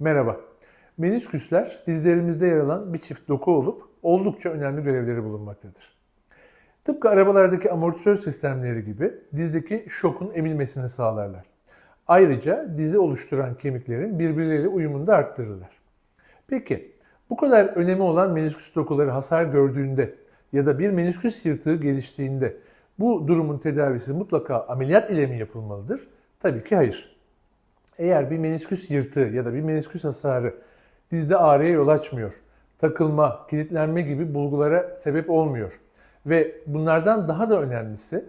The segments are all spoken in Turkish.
Merhaba. Menisküsler dizlerimizde yer alan bir çift doku olup oldukça önemli görevleri bulunmaktadır. Tıpkı arabalardaki amortisör sistemleri gibi dizdeki şokun emilmesini sağlarlar. Ayrıca dizi oluşturan kemiklerin birbirleriyle uyumunu da arttırırlar. Peki bu kadar önemi olan menisküs dokuları hasar gördüğünde ya da bir menisküs yırtığı geliştiğinde bu durumun tedavisi mutlaka ameliyat ile mi yapılmalıdır? Tabii ki hayır. Eğer bir menisküs yırtığı ya da bir menisküs hasarı dizde ağrıya yol açmıyor, takılma, kilitlenme gibi bulgulara sebep olmuyor ve bunlardan daha da önemlisi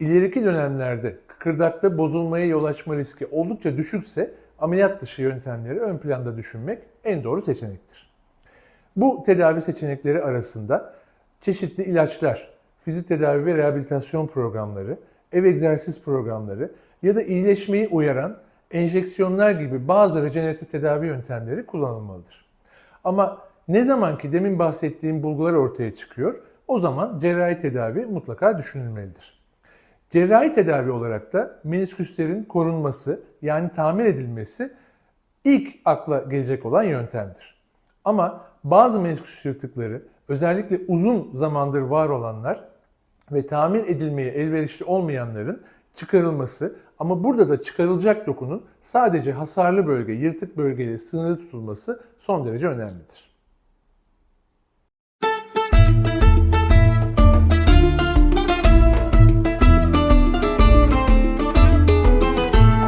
ileriki dönemlerde kıkırdakta bozulmaya yol açma riski oldukça düşükse ameliyat dışı yöntemleri ön planda düşünmek en doğru seçenektir. Bu tedavi seçenekleri arasında çeşitli ilaçlar, fizik tedavi ve rehabilitasyon programları, ev egzersiz programları ya da iyileşmeyi uyaran enjeksiyonlar gibi bazı rejeneratif tedavi yöntemleri kullanılmalıdır. Ama ne zaman ki demin bahsettiğim bulgular ortaya çıkıyor, o zaman cerrahi tedavi mutlaka düşünülmelidir. Cerrahi tedavi olarak da menisküslerin korunması yani tamir edilmesi ilk akla gelecek olan yöntemdir. Ama bazı menisküs yırtıkları özellikle uzun zamandır var olanlar ve tamir edilmeye elverişli olmayanların çıkarılması ama burada da çıkarılacak dokunun sadece hasarlı bölge, yırtık bölgeyle sınırlı tutulması son derece önemlidir.